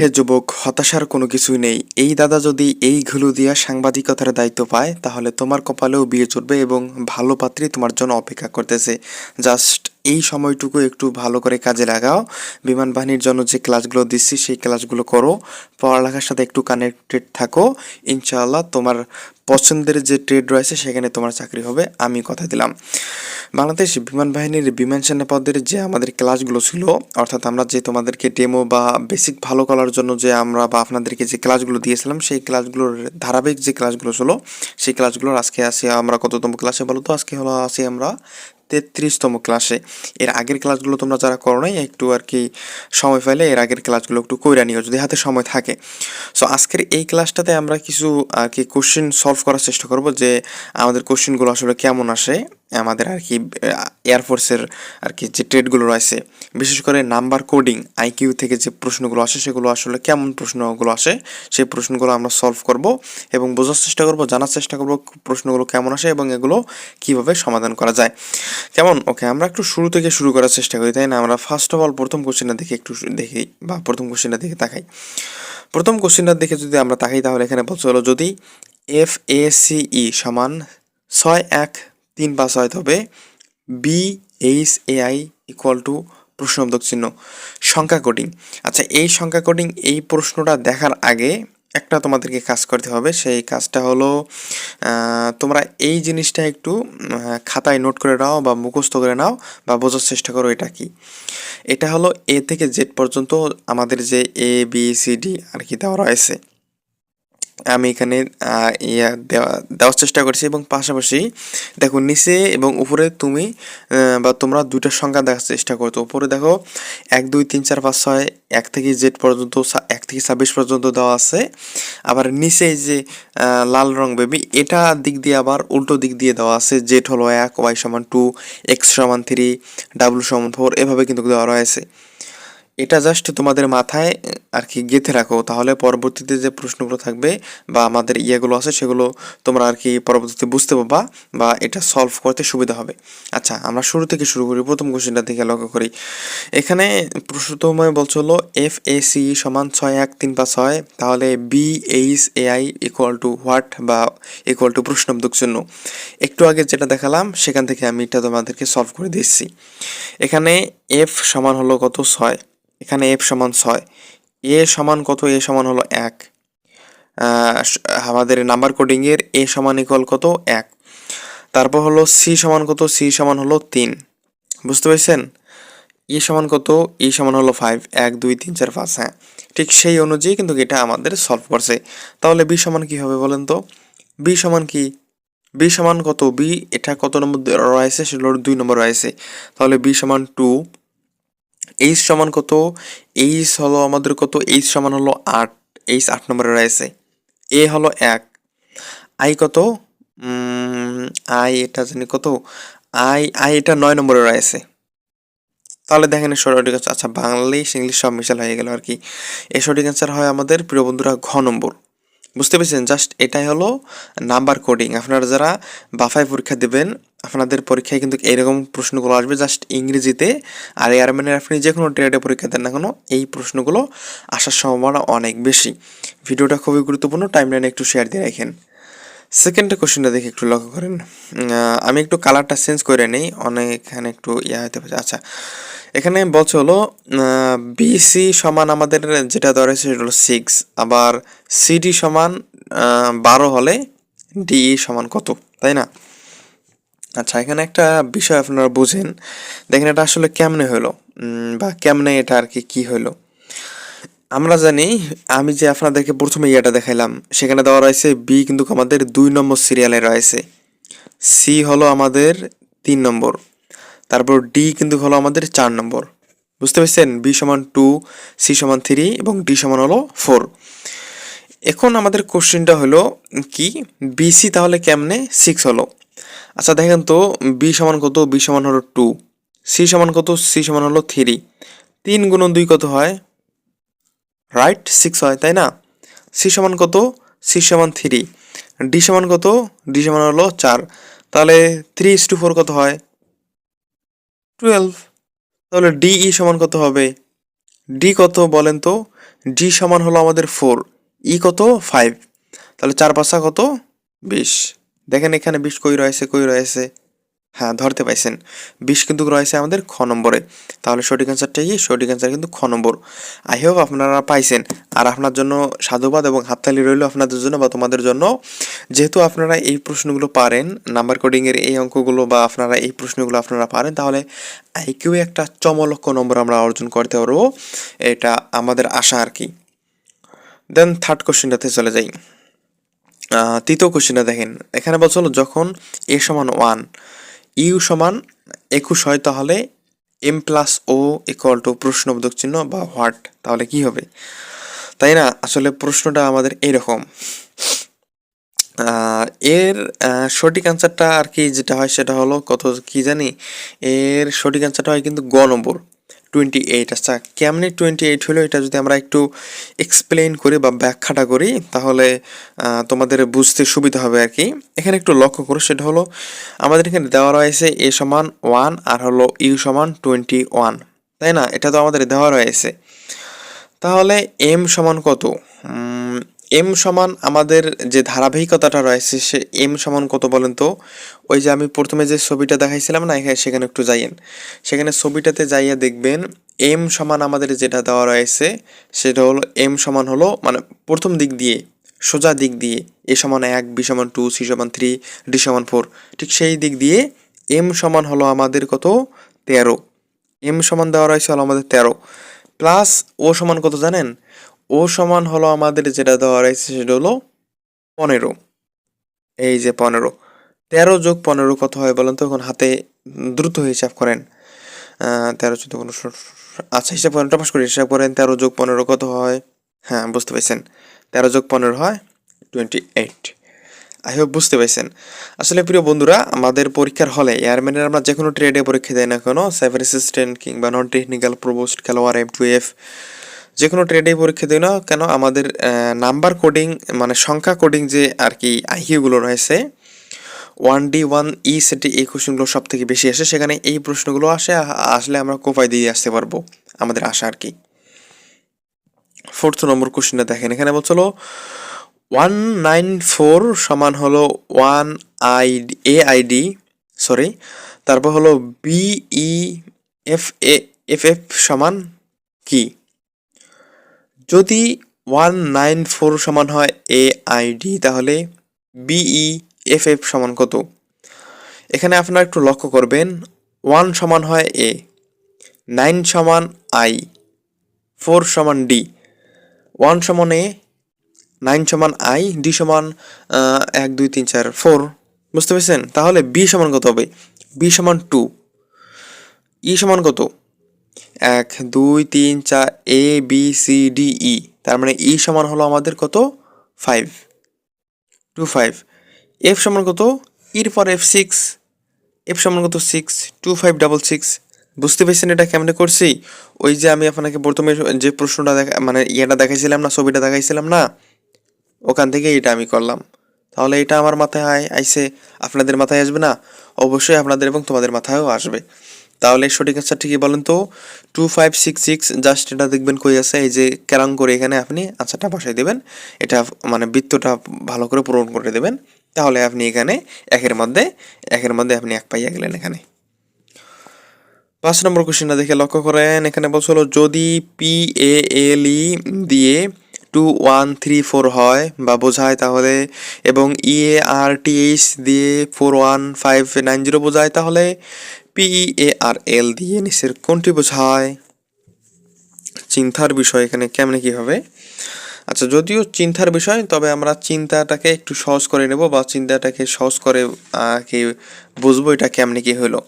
হে যুবক, হতাশার কোনো কিছুই নেই। এই দাদা যদি এই ঘুলু দিয়া সাংবাদিকতার দায়িত্ব পায়, তাহলে তোমার কপালেও বিয়ে চড়বে এবং ভালো পাত্রী তোমার জন্য অপেক্ষা করতেছে। জাস্ট এই সময়টুকু একটু ভালো করে কাজে লাগাও। বিমান বাহিনীর জন্য যে ক্লাসগুলো দিচ্ছি, সেই ক্লাসগুলো করো। পড়ালেখার সাথে একটু কানেক্টেড থাকো। ইনশাআল্লাহ তোমার পছন্দের যে ট্রেড রয়েছে, সেখানে তোমার চাকরি হবে। আমি কথা দিলাম। বাংলাদেশ বিমান বাহিনীর বিমান সেনা পদের যে আমাদের ক্লাসগুলো ছিল, অর্থাৎ আমরা যে তোমাদেরকে ডেমো বা বেসিক ভালো করার জন্য যে আমরা বা আপনাদেরকে যে ক্লাসগুলো দিয়েছিলাম, সেই ক্লাসগুলোর ধারাবাহিক যে ক্লাসগুলো ছিল, সেই ক্লাসগুলোর আজকে আসি আমরা কততম ক্লাসে বলো তো? আজকে হলো আসি আমরা তেত্রিশতম ক্লাসে। এর আগের ক্লাসগুলো তোমরা যারা করো নাই, একটু আর কি সময় পাইলে এর আগের ক্লাসগুলো একটু কইরা নিও যদি হাতে সময় থাকে। সো আজকের এই ক্লাসটাতে আমরা কিছু আর কি কোশ্চেন সলভ করার চেষ্টা করব যে আমাদের কোশ্চেনগুলো আসলে কেমন আসে। আমাদের আর কি এয়ারফোর্সের আর কি যে ট্রেডগুলো রয়েছে, বিশেষ করে নাম্বার কোডিং আইকিউ থেকে যে প্রশ্নগুলো আসে, সেগুলো আসলে কেমন প্রশ্নগুলো আসে, সেই প্রশ্নগুলো আমরা সলভ করব এবং বোঝার চেষ্টা করব, জানার চেষ্টা করব প্রশ্নগুলো কেমন আসে এবং এগুলো কীভাবে সমাধান করা যায়। কেমন? ওকে আমরা একটু শুরু থেকে শুরু করার চেষ্টা করি, তাই না? আমরা ফার্স্ট অফ অল প্রথম কোশ্চেনটা দেখে একটু দেখি, বা প্রথম কোশ্চেনটা দেখে তাকাই। প্রথম কোশ্চেনটা দেখে যদি আমরা তাকাই, তাহলে এখানে বলছে হলো যদি এফ এ সিই সমান ছয় এক তিন পাঁচ হয় তবে B H A I equal to প্রশ্নবোধক চিহ্ন। সংখ্যা কোডিং আচ্ছা এই সংখ্যা কোডিং এই প্রশ্নটা দেখার আগে একটা তোমাদেরকে কাজ করতে হবে। সেই কাজটা হলো তোমরা এই জিনিসটা একটু খাতায় নোট করে নাও বা মুখস্থ করে নাও বা বোঝার চেষ্টা করো এটা কি। এটা হলো এ থেকে জেড পর্যন্ত আমাদের যে এ বি সি ডি আর কি দেওয়া রয়েছে। আমি এখানে ইয়া দেওয়া, দেওয়ার চেষ্টা করছি এবং পাশাপাশি দেখো নিচে এবং উপরে তুমি বা তোমরা দুইটা সংখ্যা দেখার চেষ্টা করতো উপরে দেখো এক, দুই, তিন, চার, পাঁচ, ছয়, এক থেকে জেড পর্যন্ত এক থেকে ছাব্বিশ পর্যন্ত দেওয়া আছে। আবার নিচে যে লাল রং বেবি এটা দিক দিয়ে আবার উল্টো দিক দিয়ে দেওয়া আছে। জেড হলো এক, ওয়াই সমান টু, এক্স সমান থ্রি ডাব্লু সমান ফোর, এভাবে কিন্তু দেওয়া রয়েছে। এটা জাস্ট তোমাদের মাথায় আর কি গেঁথে রাখো। তাহলে পরবর্তীতে যে প্রশ্নগুলো থাকবে বা আমাদের ইয়েগুলো আছে, সেগুলো তোমরা আর কি পরবর্তীতে বুঝতে পারবা বা এটা সলভ করতে সুবিধা হবে। আচ্ছা আমরা শুরু থেকে শুরু করি, প্রথম কোশ্চেনটা থেকে লক্ষ্য করি। এখানে প্রশ্নতম বলছে হলো এফ এ সি সমান ছয় এক তিন পাঁচ ছয়, তাহলে B H A I equal to what বা ইকুয়াল টু প্রশ্নবোধক চিহ্ন। একটু আগে যেটা দেখালাম, সেখান থেকে আমি এটা তোমাদেরকে সলভ করে দিচ্ছি। এখানে এফ সমান হলো কত? ছয়। এখানে এফ সমান ছয়। এ সমান কত? এ সমান হলো এক। আমাদের নাম্বার কোডিংয়ের এ সমান ইকুয়াল কত? এক। তারপর হলো সি সমান কত? সি সমান হলো তিন। বুঝতে পেরেছেন? ই সমান কত? ই সমান হলো ফাইভ এক, দুই, তিন, চার, পাঁচ হ্যাঁ। ঠিক সেই অনুযায়ী কিন্তু এটা আমাদের সলভ করছে। তাহলে বি সমান কি হবে বলেন তো? বি সমান কি? বি সমান কত? বি এটা কত নম্বর রয়েছে? সেগুলো দুই নম্বর রয়েছে। তাহলে বি সমান টু এইচ সমান কত? এইচ হলো আমাদের কত? এইচ সমান হলো আট। এইচ আট নম্বরে রয়েছে। এ হলো এক। আই কত? আই এটা জানি কত? আই আই এটা নয় নম্বরে রয়েছে। তাহলে দেখেন সঠিক আচ্ছা বাংলিশ ইংলিশ সব মিশাল হয়ে গেল আর কি। এর সঠিক অ্যান্সার হয় আমাদের প্রিয় বন্ধুরা ঘ নম্বর। বুঝতে পেরেছেন? জাস্ট এটাই হলো নাম্বার কোডিং আপনারা যারা বাফায় পরীক্ষা দেবেন, আপনাদের পরীক্ষায় কিন্তু এরকম প্রশ্নগুলো আসবে। জাস্ট ইংরেজিতে আর এয়ারম্যানের আপনি যে কোনো ট্রেডে পরীক্ষা দেন না কেন, এই প্রশ্নগুলো আসার সম্ভাবনা অনেক বেশি। ভিডিওটা খুবই গুরুত্বপূর্ণ টাইমলাইনে একটু শেয়ার দিয়ে রাখেন। সেকেন্ড কোশ্চেনটা দেখে একটু লক্ষ্য করেন। আমি একটু কালারটা চেঞ্জ করে নেই। অনেক এখানে একটু ইয়া হতে পারে। আচ্ছা এখানে বলছে হলো বিসি সমান আমাদের যেটা রয়েছে সেটা হলো সিক্স আবার সিডি সমান বারো হলে ডিই সমান কত? তাই না? আচ্ছা এখানে একটা বিষয় আপনারা বুঝেন। দেখেন এটা আসলে কেমনে হলো বা কেমনে এটা আর কি কি হলো আমরা জানি, আমি যে আপনাদেরকে প্রথমে ইয়েটা দেখাইলাম, সেখানে দেওয়া রয়েছে বি কিন্তু আমাদের দুই নম্বর সিরিয়ালে রয়েছে। সি হলো আমাদের তিন নম্বর, তারপর ডি কিন্তু হলো আমাদের চার নম্বর। বুঝতে পারছেন? বি সমান টু সি সমান থ্রি এবং ডি সমান হলো ফোর এখন আমাদের কোশ্চেনটা হলো কি? বিসি তাহলে কেমনে? সিক্স হলো। আচ্ছা দেখেন তো বি সমান কত? বি সমান হলো টু সি সমান কত? সি সমান হলো থ্রি তিন গুণ দুই কত হয়? রাইট সিক্স হয়, তাই না? সি সমান কত? সি সমান থ্রি। ডি সমান কত? ডি সমান হলো চার। তাহলে থ্রি ইস টু ফোর কত হয়? টুয়েলভ। তাহলে ডিই সমান কত হবে? ডি কত বলেন তো? ডি সমান হলো আমাদের ফোর। ই কত? ফাইভ। তাহলে চার পাঁচা কত? বিশ। দেখেন এখানে বিশ কই রয়েছে কই রয়েছে? হ্যাঁ ধরতে পাইছেন। বিশ কিন্তু রয়েছে আমাদের খ নম্বরে। তাহলে সঠিক অ্যান্সারটা কি? সঠিক অ্যান্সার কিন্তু খ নম্বর। আই হোপ আপনারা পাইছেন। আর আপনার জন্য সাধুবাদ এবং হাততালি রইল আপনাদের জন্য বা তোমাদের জন্য। যেহেতু আপনারা এই প্রশ্নগুলো পারেন, নাম্বার কোডিংয়ের এই অঙ্কগুলো বা আপনারা এই প্রশ্নগুলো আপনারা পারেন, তাহলে আইকিউ একটা চমলক্ষ নম্বর আমরা অর্জন করতে পারব। এটা আমাদের আশা আর কি। দেন থার্ড কোশ্চেনটাতে চলে যাই। তৃতীয় কোশ্চেনটা দেখেন। এখানে বলছিল যখন এ সমান ওয়ান ইউ সমান একুশ হয় তাহলে M plus O equal to প্রশ্নবোধক চিহ্ন বা হোয়াট, তাহলে কি হবে? তাই না? আসলে প্রশ্নটা আমাদের এইরকম। আর এর সঠিক অ্যান্সারটা আর কি যেটা হয় সেটা হলো কত কি জানি? এর সঠিক অ্যান্সারটা হয় কিন্তু গ নম্বর। টোয়েন্টি এইট আচ্ছা কেমনি টোয়েন্টি এইট হলো? এটা যদি আমরা একটু এক্সপ্লেন করি বা ব্যাখ্যাটা করি, তাহলে তোমাদের বুঝতে সুবিধা হবে আর কি। এখানে একটু লক্ষ্য করো, সেটা হলো, আমাদের এখানে দেওয়া রয়েছে এ সমান ওয়ান আর হলো ইউ সমান টোয়েন্টি ওয়ান তাই না? এটা তো আমাদের দেওয়া রয়েছে। তাহলে এম সমান কত? এম সমান আমাদের যে ধারাবাহিকতাটা রয়েছে, সে এম সমান কত বলেন তো? ওই যে আমি প্রথমে যে ছবিটা দেখাইছিলাম না, এখানে সেখানে একটু যাইয়েন। সেখানে ছবিটাতে যাইয়া দেখবেন, এম সমান আমাদের যেটা দেওয়া রয়েছে, সেটা হলো এম সমান হলো মানে প্রথম দিক দিয়ে, সোজা দিক দিয়ে, এ সমান এক, বি সমান টু, সি সমান থ্রি, ডি সমান ফোর, ঠিক সেই দিক দিয়ে এম সমান হলো আমাদের কত? তেরো। এম সমান দেওয়া রয়েছে হলো আমাদের তেরো। প্লাস ও সমান কত জানেন? ও সমান হলো আমাদের যেটা দেওয়া রয়েছে সেটা হলো পনেরো। এই যে পনেরো। তেরো যোগ পনেরো কত হয় বলেন তো? এখন হাতে দ্রুত হিসাব করেন। তেরো চোদ্দ পনেরো আচ্ছা হিসাব করেন, টপাস করে হিসাব করেন, তেরো যোগ পনেরো কত হয়? হ্যাঁ বুঝতে পারছেন তেরো যোগ পনেরো হয় টোয়েন্টি এইট আই হোপ বুঝতে পারছেন আসলে প্রিয় বন্ধুরা, আমাদের পরীক্ষার হলে এয়ারম্যানের আমরা যে কোনো ট্রেডে পরীক্ষা দেয় না কেন সাইবার অ্যাসিস্ট্যান্ট কিংবা নন টেকনিক্যাল প্রোভোস্ট খেলোয়াড় এম টু এফ যে কোনো ট্রেডেই পরীক্ষা দিই না কেন? আমাদের নাম্বার কোডিং মানে সংখ্যা কোডিং যে আর কি আইকিউগুলো রয়েছে ওয়ান ডি ওয়ান ই সেটি এই কোশ্চেনগুলো সব থেকে বেশি আসে, সেখানে এই প্রশ্নগুলো আসে আসলে আমরা কোপায় দিয়ে আসতে পারব আমাদের আশা আর কি। ফোর্থ নম্বর কোশ্চেনটা দেখেন, এখানে বলছিল ওয়ান নাইন ফোর সমান হলো one I A I D sorry তারপর হলো B E F A F F সমান কি? যদি ওয়ান নাইন ফোর সমান হয় এ আইডি তাহলে বিই এফ এফ সমান কত? এখানে আপনারা একটু লক্ষ্য করবেন ওয়ান সমান হয় এ নাইন সমান আই ফোর সমান ডি ওয়ান সমান এ নাইন সমান আই ডি সমান এক, দুই, তিন, চার ফোর বুঝতে পেরেছেন? তাহলে বি সমান কত হবে? বি সমান টু ই সমান কত? এক, দুই, তিন, চার A B C D E তার মানে ই সমান হলো আমাদের কত? ফাইভ টু ফাইভ এফ সমান কত? ইর পর এফ সিক্স এফ সমান কত? Six two five double six বুঝতে পেরেছেন এটা কেমনে করছি? ওই যে আমি আপনাকে প্রথমে যে প্রশ্নটা দেখা মানে ইয়েটা দেখাইছিলাম না, ছবিটা দেখাইছিলাম না, ওখান থেকে এটা আমি করলাম। তাহলে এটা আমার মাথায় আয় আইসে আপনাদের মাথায় আসবে না? অবশ্যই আপনাদের এবং তোমাদের মাথায়ও আসবে। তাহলে সঠিক আনসার ঠিকই বলেন তো। Two five six six just এটা দেখবেন কই আছে, এই যে ক্যারাং করে এখানে আপনি আনসারটা বসাই দেবেন। এটা মানে বৃত্তটা ভালো করে পূরণ করে দেবেন। তাহলে আপনি এখানে একের মধ্যে একের মধ্যে আপনি এক পাইয়া গেলেন এখানে। পাঁচ নম্বর কোশ্চেনটা দেখে লক্ষ্য করেন, এখানে বলছিল যদি পি এ এল ই দিয়ে টু ওয়ান থ্রি ফোর হয় বা বোঝায় তাহলে, এবং E A R T H দিয়ে four one five nine zero বোঝায় তাহলে পিই আর এল দিয়ে নিচের কোনটি বোঝায়? চিন্তার বিষয় এখানে কেমনে কি হবে? আচ্ছা যদিও চিন্তার বিষয় তবে আমরা চিন্তাটাকে একটু সহজ করে নেব বা চিন্তাটাকে সহজ করে আহ, কি বুঝব এটা কেমনে কি হলো।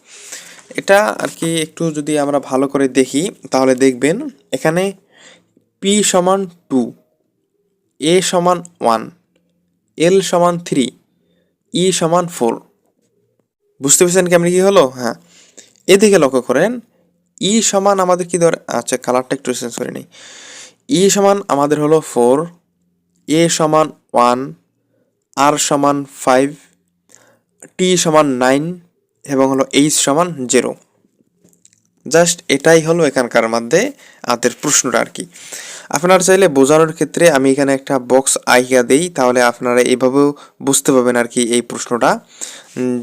এটা আর কি একটু যদি আমরা ভালো করে দেখি তাহলে দেখবেন এখানে পি সমান টু এ সমান ওয়ান এল সমান থ্রি ই সমান ফোর বুঝতে পেরেছেন কেমন কি হলো? হ্যাঁ। এদিকে লক্ষ্য করেন ই সমান আমাদের কি ধর আচ্ছা কালারটা একটু চেঞ্জ করে নিই। ই সমান আমাদের হলো ফোর এ সমান ওয়ান আর সমান ফাইভ টি সমান নাইন এবং হলো এইচ সমান জিরো জাস্ট এটাই হলো এখানকার মধ্যে আমাদের প্রশ্নটা আর কি। আপনারা চাইলে বোঝানোর ক্ষেত্রে আমি এখানে একটা বক্স আইয়া দেই, তাহলে আপনারা এইভাবেও বুঝতে পারবেন আর কি এই প্রশ্নটা।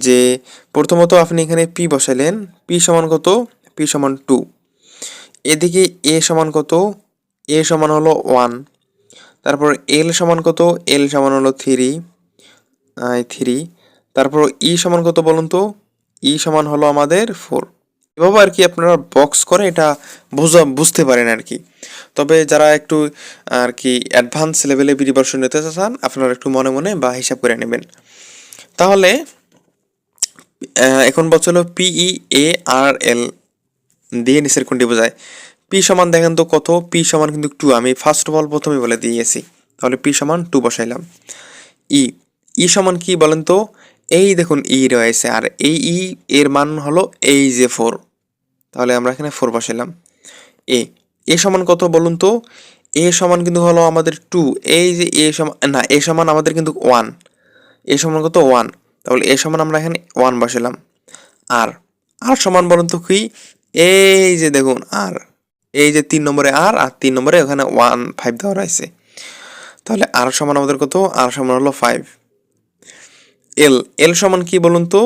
যে প্রথমত আপনি এখানে পি বসাইলেন, পি সমান কত? পি সমান টু। এদিকে এ সমান কত? এ সমান হলো ওয়ান। তারপর এল সমান কত? এল সমান হলো থ্রি। থ্রি। তারপর ই সমান কত বলুন তো? ই সমান হলো আমাদের ফোর। এভাবে আর কি আপনারা বক্স করে এটা বোঝা বুঝতে পারেন আর কি। তবে যারা একটু, আর কি অ্যাডভান্স লেভেলে প্রিপারেশন নিতে চান, আপনারা একটু মনে মনে বা হিসাব করে নেবেন। তাহলে এখন বলছিল পিই এ আর এল দিয়ে নিচের কোনটি বোঝায়? পি সমান দেখেন তো কত? পি সমান কিন্তু টু আমি ফার্স্ট অফ অল প্রথমে বলে দিয়েছি। তাহলে পি সমান টু বসাইলাম। ই ই সমান কি বলেন তো? এই দেখুন ই রয়েছে। আর এই ই এর মান হলো এই যে ফোর তাহলে আমরা এখানে ফোর বসাইলাম। এ এ সমান কত বলুন তো? এ সমান কিন্তু হলো আমাদের টু এই যে এ সমান, না এ সমান আমাদের কিন্তু ওয়ান এ সমান কত ওয়ান তাহলে এ সমান আমরা এখানে ওয়ান বসালাম আর আর সমান বলুন তো কি? এই যে দেখুন আর এই যে তিন নম্বরে আর আর তিন নম্বরে ওখানে ওয়ান ফাইভ দেওয়া রয়েছে। তাহলে আর সমান আমাদের কত? আর সমান হলো ফাইভ এল এল সমান কি বলুন তো?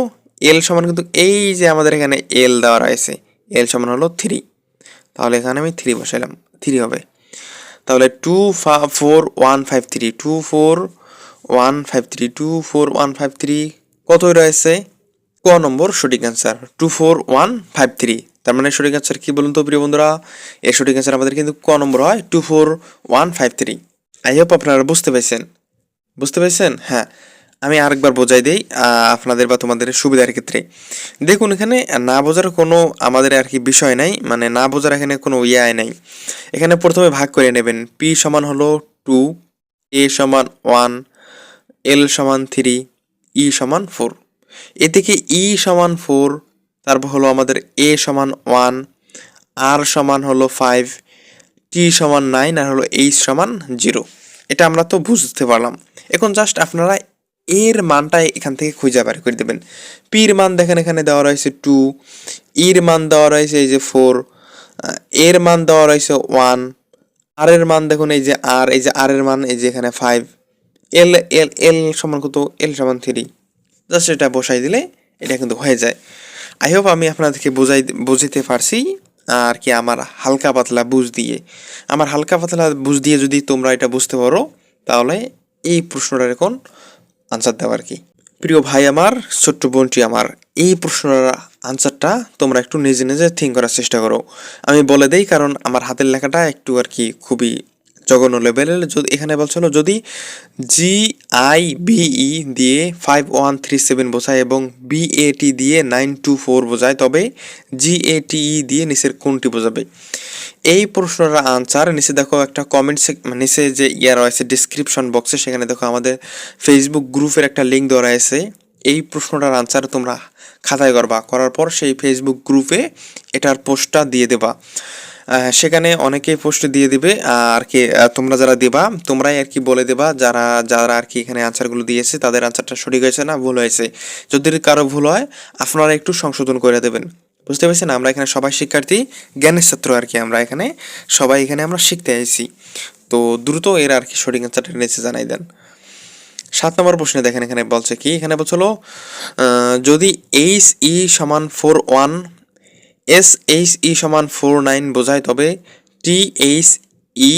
এল সমান কিন্তু এই যে আমাদের এখানে এল দেওয়া রয়েছে। এল সমান হলো থ্রি তাহলে এখানে আমি থ্রি বসাইলাম। থ্রি হবে। তাহলে two four one five three two four one five three two four one five three কতই রয়েছে? ক নম্বর সঠিক answer two four one five three তার মানে সঠিক অ্যান্সার কি বলুন তো প্রিয় বন্ধুরা? এর সঠিক অ্যান্সার আমাদের কিন্তু ক নম্বর হয় two four one five three I hope আপনারা বুঝতে পেরেছেন। বুঝতে পেরেছেন? হ্যাঁ। আমি আরেকবার বোঝাই দিই আপনাদের বা তোমাদের সুবিধার ক্ষেত্রে। দেখুন, এখানে না বোঝার কোনো আমাদের আর কি বিষয় নাই মানে না বোঝার এখানে কোনো ইয়ে নাই। এখানে প্রথমে ভাগ করে নেবেন পি সমান হলো টু এ সমান ওয়ান এল সমান থ্রি ই সমান ফোর এ থেকে ই সমান ফোর তারপর হলো আমাদের এ সমান ওয়ান আর সমান হলো ফাইভ টি সমান নাইন আর হলো এইচ সমান জিরো এটা আমরা তো বুঝতে পারলাম। এখন জাস্ট আপনারা এর মানটা এখান থেকে খুঁজে বার করে দেবেন। পির মান দেখেন এখানে দেওয়া রয়েছে টু ইর মান দেওয়া রয়েছে এই যে ফোর এর মান দেওয়া রয়েছে ওয়ান আর এর মান দেখুন এই যে আর এই যে আর এর মান এই যে এখানে ফাইভ এল এল এল সমান কত? এল সমান থ্রি জাস্ট এটা বসাই দিলে এটা কিন্তু হয়ে যায়। আই হোপ আমি আপনাদেরকে বোঝাই বুঝিতে পারছি। আর কি আমার হালকা পাতলা বুঝ দিয়ে। আমার হালকা পাতলা বুঝ দিয়ে যদি তোমরা এটা বুঝতে পারো, তাহলে এই প্রশ্নটার এখন আনসার দেওয়া আর কি? প্রিয় ভাই আমার, ছোট্ট বোনটি আমার, এই প্রশ্নের আনসারটা তোমরা একটু নিজে নিজে থিঙ্ক করার চেষ্টা করো। আমি বলে দেই কারণ আমার হাতের লেখাটা একটু আর কি খুবই জঘন্য লেভেলের যদি এখানে বলছিল যদি জি আই বিই দিয়ে ফাইভ ওয়ান থ্রি সেভেন বোঝায় এবং বিএটি দিয়ে নাইন টু ফোর বোঝায়, তবে জিএটিই দিয়ে নিচের কোনটি বোঝাবে? এই প্রশ্নটার আনসার নিচে দেখো একটা কমেন্ট নিচে যে ইয়া রয়েছে ডিসক্রিপশন বক্সে সেখানে দেখো আমাদের ফেসবুক গ্রুপের একটা লিঙ্ক দেওয়া রয়েছে। এই প্রশ্নটার আনসার তোমরা খাতায় করবা, করার পর সেই ফেসবুক গ্রুপে এটার পোস্টটা দিয়ে দেবা। সেখানে অনেকেই পোস্ট দিয়ে দিবে, আর কি তোমরা যারা দিবা, তোমরাই আর কি বলে দেবা, যারা যারা আর কি এখানে আনসারগুলো দিয়েছে, তাদের আনসারটা সঠিক হয়েছে না, ভুল হয়েছে। যদি কারও ভুল হয়, আপনারা একটু সংশোধন করে দেবেন। বুঝতে পারছেন? আমরা এখানে সবাই শিক্ষার্থী, জ্ঞানের ছাত্র আর কি আমরা এখানে, সবাই এখানে আমরা শিখতে আইছি তো দ্রুত এর আর কি সঠিক অ্যান্সারটা নিচে জানাই দেন। সাত নম্বর প্রশ্নে দেখেন, এখানে বলছে কি? এখানে বলছিল যদি এইচ ই সমান four one S H E সমান ফোর নাইন বোঝায়, তবে T H E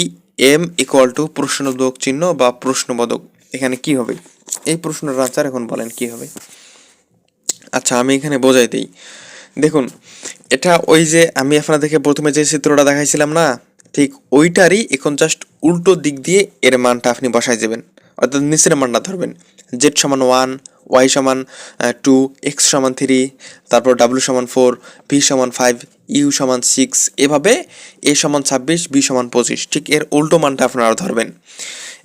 M equal to প্রশ্নবোধক চিহ্ন বা প্রশ্নবোধক। এখানে কি হবে? এই প্রশ্নের আনসার এখন বলেন, কি হবে? আচ্ছা আমি এখানে বোঝাই দিই। দেখুন, এটা ওই যে আমি আপনাদেরকে প্রথমে যে চিত্রটা দেখাইছিলাম না, ঠিক ওইটারই এখন জাস্ট উল্টো দিক দিয়ে এর মানটা আপনি বসাই যাবেন অর্থাৎ নিচের মানটা ধরবেন। জেড সমান ওয়ান ওয়াই সমান টু এক্স সমান থ্রি তারপর ডাব্লু সমান ফোর ভি সমান ফাইভ ইউ সমান সিক্স এভাবে এ সমান ছাব্বিশ বি সমান পঁচিশ, ঠিক এর উল্টো মানটা আপনারা ধরবেন।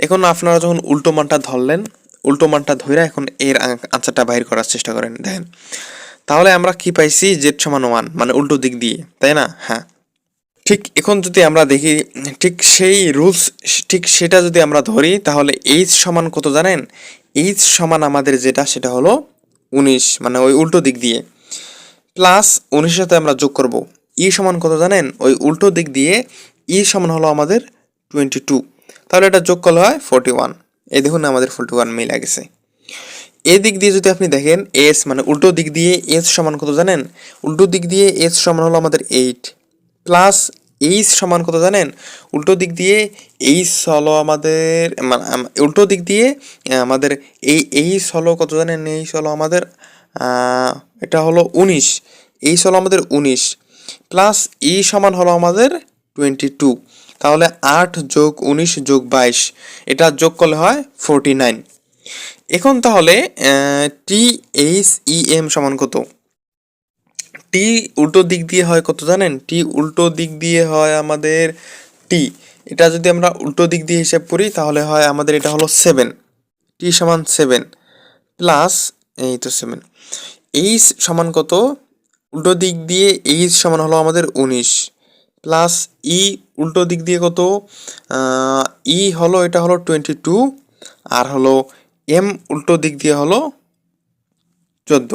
এখন আপনারা যখন উল্টো মানটা ধরলেন, উল্টো মানটা ধরে এখন এর আনসারটা বাইর করার চেষ্টা করেন, দেখেন। তাহলে আমরা কি পাইছি? জেড সমান ওয়ান মানে উল্টো দিক দিয়ে, তাই না? হ্যাঁ। ঠিক এখন যদি আমরা দেখি, ঠিক সেই রুলস ঠিক সেটা যদি আমরা ধরি, তাহলে এইচ সমান কত জানেন? এইচ সমান আমাদের যেটা, সেটা হলো উনিশ মানে ওই উল্টো দিক দিয়ে। প্লাস উনিশের সাথে আমরা যোগ করব। ই সমান কত জানেন? ওই উল্টো দিক দিয়ে ই সমান হলো আমাদের টোয়েন্টি টু তাহলে এটা যোগ করলে হয় ফোরটি ওয়ান এই দেখুন আমাদের ফোরটি ওয়ান মিলে গেছে। এ দিক দিয়ে যদি আপনি দেখেন এস মানে উল্টো দিক দিয়ে এস সমান কত জানেন? উল্টো দিক দিয়ে এস সমান হলো আমাদের এইট প্লাস এইচ সমান কত জানেন? উল্টো দিক দিয়ে এইচ হলো আমাদের মানে উল্টো দিক দিয়ে আমাদের এই এইচ হলো কত জানেন? এইচ হলো আমাদের এটা হলো উনিশ। এইচ হলো আমাদের উনিশ। প্লাস ই সমান হলো আমাদের টোয়েন্টি টু তাহলে আট যোগ উনিশ যোগ বাইশ। এটা যোগ করলে হয় ফোরটি নাইন এখন তাহলে টি এইচ ই এম সমান কত? টি উল্টো দিক দিয়ে হয় কত জানেন? টি উল্টো দিক দিয়ে হয় আমাদের টি। এটা যদি আমরা উল্টো দিক দিয়ে হিসাব করি, তাহলে হয় আমাদের এটা হলো সেভেন। টি সমান সেভেন প্লাস এই তো সেভেন। এইচ সমান কত? উল্টো দিক দিয়ে এইচ সমান হলো আমাদের উনিশ। প্লাস ই উল্টো দিক দিয়ে কত? ই হলো, এটা হলো টোয়েন্টি টু। আর হলো এম উল্টো দিক দিয়ে হলো চোদ্দ।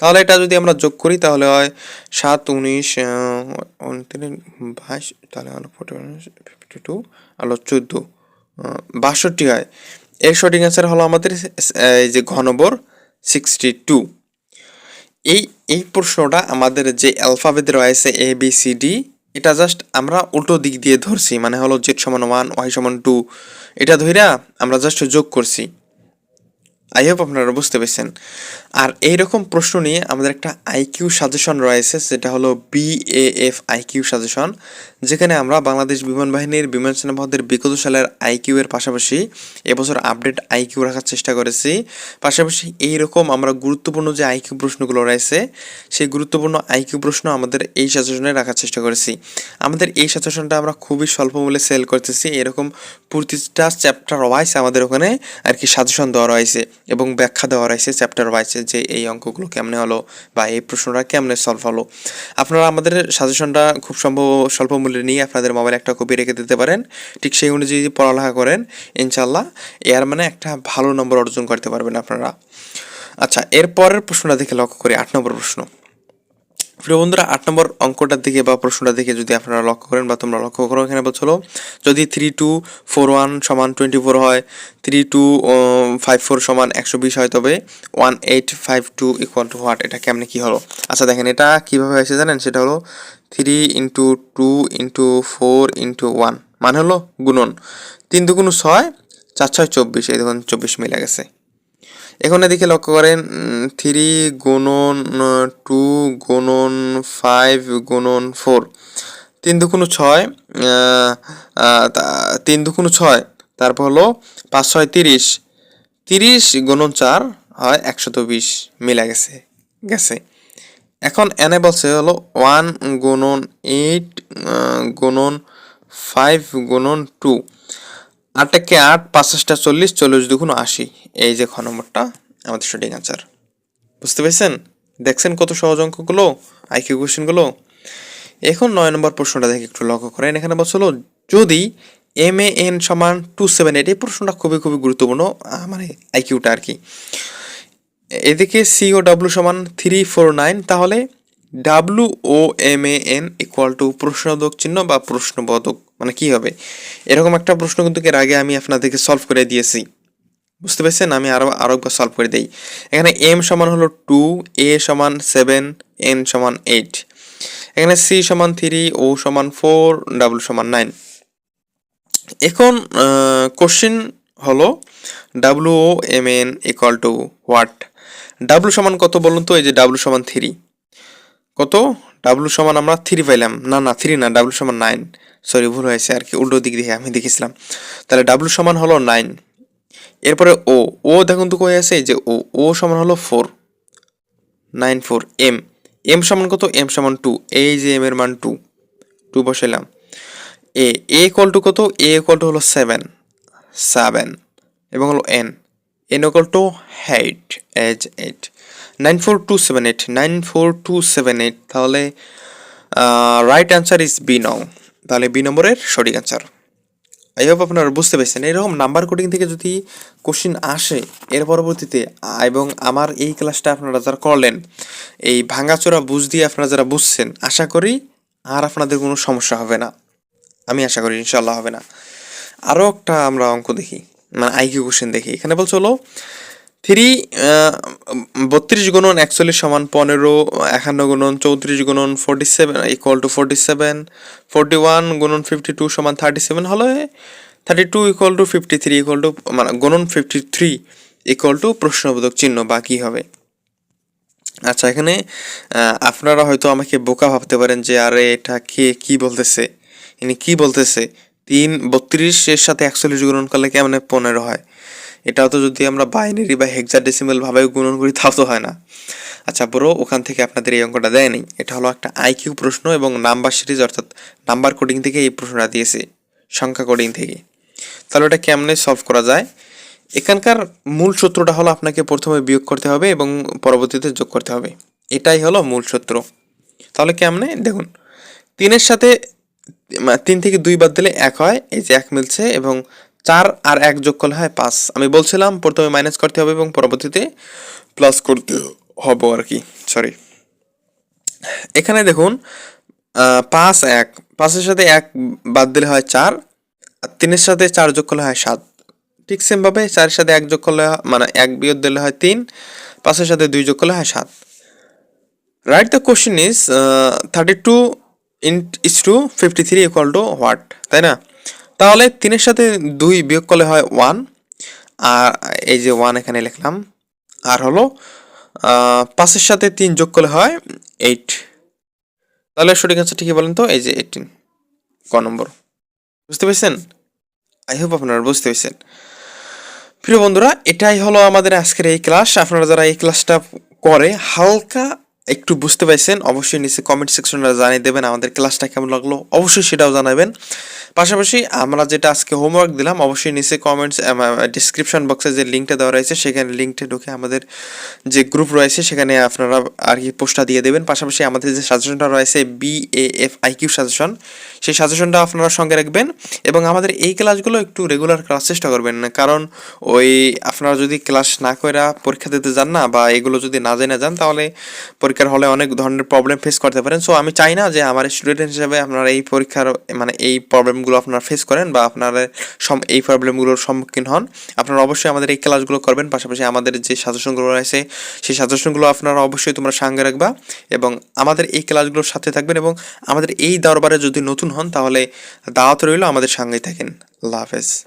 তাহলে এটা যদি আমরা যোগ করি, তাহলে হয় সাত উনিশ বাইশ, তাহলে হলো ফিফটি টু হলো চোদ্দ বাষট্টি হয়। এর সঠিক অ্যান্সার হলো আমাদের এই যে ঘনবর সিক্সটি টু এই এই প্রশ্নটা আমাদের যে অ্যালফাবেট রয়েছে এ বি সি ডি এটা জাস্ট আমরা উল্টো দিক দিয়ে ধরছি মানে হলো জেড সমান ওয়ান ওয়াই সমান টু এটা ধইরা আমরা জাস্ট যোগ করছি। আই হোপ আপনারা বুঝতে পেরেছেন। আর এইরকম প্রশ্ন নিয়ে আমাদের একটা আইকিউ সাজেশন রয়েছে, সেটা হলো বিএএফ আইকিউ সাজেশন যেখানে আমরা বাংলাদেশ বিমান বাহিনীর বিমান সেনাবাহিনীর বিগত সালের আইকিউ এর পাশাপাশি এবছর আপডেট আইকিউ রাখার চেষ্টা করেছি। পাশাপাশি এইরকম আমরা গুরুত্বপূর্ণ যে আইকিউ প্রশ্নগুলো রয়েছে, সেই গুরুত্বপূর্ণ আইকিউ প্রশ্ন আমাদের এই সাজেশনে রাখার চেষ্টা করেছি। আমাদের এই সাজেশনটা আমরা খুবই স্বল্প মূল্যে সেল করতেছি। এরকম প্রতিটা চ্যাপ্টার ওয়াইজ আমাদের ওখানে আর কি সাজেশন দেওয়া রয়েছে এবং ব্যাখ্যা দেওয়া রয়েছে চ্যাপ্টার ওয়াইজে যে এই অঙ্কগুলো কেমনে হলো বা এই প্রশ্নটা কেমনে সলভ হলো। আপনারা আমাদের সাজেশনটা খুব সম্ভব স্বল্প মূল্যে নিয়ে আপনাদের মোবাইলে একটা কপি রেখে দিতে পারেন। ঠিক সেই অনুযায়ী যদি পড়ালেখা করেন ইনশাল্লাহ এর মানে একটা ভালো নম্বর অর্জন করতে পারবেন আপনারা। আচ্ছা এরপরের প্রশ্নটা দেখে লক্ষ্য করি, আট নম্বর প্রশ্ন। প্রিয় বন্ধুরা, আট নম্বর অঙ্কটার দিকে বা প্রশ্নটা দিকে যদি আপনারা লক্ষ্য করেন বা তোমরা লক্ষ্য করো এখানে বলছিল যদি থ্রি টু ফোর ওয়ান সমান টোয়েন্টি ফোর হয় থ্রি টু ফাইভ ফোর সমান একশো বিশ হয়, তবে one eight five two equal to what এটা কেমনে কী হলো? আচ্ছা দেখেন এটা কীভাবে হয়েছে জানেন? সেটা হলো three into two into four into one মানে হলো গুণন। তিন দুগুণ ছয়, চার ছয় চব্বিশ, এই দেখুন চব্বিশ মিলে গেছে। এখন এদিকে লক্ষ্য করেন থ্রি গুণন টু গুণন ফাইভ গুণন ফোর তিন দুগুণ ছয় তিন দুগুণ ছয়, তারপর হলো পাঁচ ছয় তিরিশ। তিরিশ গুণন চার হয় একশত বিশ মিলে গেছে গেছে। এখন এনে বলছে হলো ওয়ান গুণন এইট গুণন ফাইভ গুণন টু আটকে আট, পাঁচাশটা চল্লিশ চল্লিশ দুগুণ আশি। এই যে খ নম্বরটা, আমাদের সঠিক আনসার বুঝতে পেরেছেন? দেখছেন কত সহজ অঙ্কগুলো? আইকিউ কোশ্চেনগুলো? এখন নয় নম্বর প্রশ্নটা দেখে একটু লক্ষ্য করেন। এখানে বলছিল যদি এম এ এন সমান টু সেভেন এইট এই প্রশ্নটা খুবই খুবই গুরুত্বপূর্ণ মানে আইকিউটা আর কি। এদিকে সিও ডাব্লু সমান থ্রি ফোর নাইন তাহলে W O M A N equal to প্রশ্নবোধক চিহ্ন বা প্রশ্নবোধক মানে কি হবে? এরকম একটা প্রশ্ন কিন্তু এর আগে আমি আপনাদেরকে সলভ করে দিয়েছি। বুঝতে পেরেছেন? আমি আরও আরও একবার সলভ করে দিই। এখানে এম সমান হলো টু এ সমান সেভেন এন সমান এইট এখানে সি সমান থ্রি ও সমান ফোর ডাব্লু সমান নাইন এখন কোশ্চেন হলো W O M N equal to what W সমান কত বলুন তো? এই যে ডাব্লু সমান থ্রি কত? ডাব্লু সমান আমরা থ্রি পাইলাম। না না থ্রি না, ডাব্লু সমান নাইন সরি ভুল হয়েছে আর কি, উল্টো দিক দিয়ে আমি দেখেছিলাম তাহলে ডাব্লু সমান হলো নাইন এরপরে ও ও দেখুন তো কয়ে আছে? যে ও ও সমান হলো four nine four M M সমান কত? এম সমান টু এই যে এম এর মান টু টু বসাইলাম। এ এ কল টু কত? এ কল টু হলো সেভেন সেভেন এবং হলো N two seven eight, nine four two seven eight, তাহলে রাইট অ্যান্সার ইজ বি নং তাহলে বি নম্বরের সঠিক অ্যান্সার আই হোপ আপনারা বুঝতে পেরেছেন। এরকম নাম্বার কোডিং থেকে যদি কোশ্চিন আসে, এর পরবর্তীতে, এবং আমার এই ক্লাসটা আপনারা যারা করলেন, এই ভাঙাচোরা বুঝ দিয়ে আপনারা যারা বুঝছেন, আশা করি আর আপনাদের কোনো সমস্যা হবে না। আমি আশা করি ইনশাল্লাহ হবে না। আরও একটা আমরা অঙ্ক দেখি। মানে আইকিউ কোশ্চেন দেখি। এখানে বলছে হলো থ্রি বত্রিশ গুণন একচল্লিশ সমান পনেরো, একান্ন গুণন চৌত্রিশ গুণন forty seven equal to forty seven forty one গুণন ফিফটি টু সমান থার্টি সেভেন হলে thirty two equal to fifty three equal to মানে গুণন ফিফটি থ্রি ইকুয়াল টু প্রশ্নবোধক চিহ্ন বা কী হবে। আচ্ছা এখানে আপনারা হয়তো আমাকে বোকা ভাবতে পারেন যে, আরে এটা কে কি বলতেছে? ইনি কি বলতেছে? তিন বত্রিশের সাথে একচল্লিশ গুণন করলে কেমন পনেরো হয়? এটাও তো যদি আমরা বাইনারি বা হেক্সাডেসিমেল ভাবে গুণন করি, তাও তো হয় না। আচ্ছা বড় ওখান থেকে আপনাদের এই অঙ্কটা দেয়নি। এটা হলো একটা আইকিউ প্রশ্ন এবং নাম্বার সিরিজ, অর্থাৎ নাম্বার কোডিং থেকে এই প্রশ্নটা দিয়েছে, সংখ্যা কোডিং থেকে। তাহলে এটা কেমনে সলভ করা যায়? এখানকার মূল সূত্রটা হলো আপনাকে প্রথমে বিয়োগ করতে হবে এবং পরবর্তীতে যোগ করতে হবে। এটাই হলো মূল সূত্র। তাহলে কেমনে? দেখুন, তিনের সাথে তিন থেকে দুই বাদ দিলে এক হয়, এই যে এক মিলছে এবং চার আর এক যোগ করলে হয় পাঁচ। আমি বলছিলাম প্রথমে মাইনাস করতে হবে এবং পরবর্তীতে প্লাস করতে হবে আর কি সরি এখানে দেখুন পাঁচ এক, পাঁচের সাথে এক বাদ দিলে হয় চার, আর তিনের সাথে চার যোগ করলে হয় সাত। ঠিক সেমভাবে চারের সাথে এক যোগ করলে মানে এক বিয়োগ দিলে হয় তিন, পাঁচের সাথে দুই যোগ করলে হয় সাত। Right the question is thirty two in two fifty three equal to what তাই না? তাহলে তিনের সাথে দুই বিয়োগ করলে হয় ওয়ান আর এই যে ওয়ান এখানে লিখলাম, আর হলো পাঁচের সাথে তিন যোগ করলে হয় এইট তাহলে সঠিক আছে ঠিকই বলেন তো, এই যে এইটিন ক নম্বর। বুঝতে পেরেছেন? আই হোপ আপনারা বুঝতে পেরেছেন। প্রিয় বন্ধুরা, এটাই হলো আমাদের আজকের এই ক্লাস আপনারা যারা এই ক্লাসটা করে, হালকা একটু বুঝতে পাইছেন, অবশ্যই নিচে কমেন্ট সেকশনে জানিয়ে দেবেন আমাদের ক্লাসটা কেমন লাগল, অবশ্যই সেটাও জানাবেন। পাশাপাশি আমরা যেটা আজকে হোমওয়ার্ক দিলাম, অবশ্যই নিচে কমেন্টস ডিসক্রিপশন বক্সে যে লিঙ্কটা দেওয়া রয়েছে, সেখানে লিঙ্কটা ঢুকে আমাদের যে গ্রুপ রয়েছে, সেখানে আপনারা আর কি পোস্টটা দিয়ে দেবেন। পাশাপাশি আমাদের যে সাজেশনটা রয়েছে B A F IQ suggestion সেই সাজেশনটা আপনারা সঙ্গে রাখবেন এবং আমাদের এই ক্লাসগুলো একটু রেগুলার করার চেষ্টা করবেন। কারণ ওই আপনারা যদি ক্লাস না করে পরীক্ষা দিতে যান না বা এগুলো যদি না জেনে যান, তাহলে পরীক্ষার হলে অনেক ধরনের প্রবলেম ফেস করতে পারেন। সো আমি চাই না যে আমার স্টুডেন্ট হিসেবে আপনারা এই পরীক্ষার মানে এই প্রবলেমগুলো আপনারা ফেস করেন বা আপনারা সম- এই প্রবলেমগুলোর সম্মুখীন হন। আপনারা অবশ্যই আমাদের এই ক্লাসগুলো করবেন। পাশাপাশি আমাদের যে সাজেশনগুলো রয়েছে, সেই সাজেশনগুলো আপনারা অবশ্যই তোমরা সঙ্গে রাখবা এবং আমাদের এই ক্লাসগুলোর সাথে থাকবেন এবং আমাদের এই দরবারে যদি নতুন হন, তাহলে দাওয়াত রইল আমাদের সঙ্গেই থাকেন। আল্লাহ হাফেজ।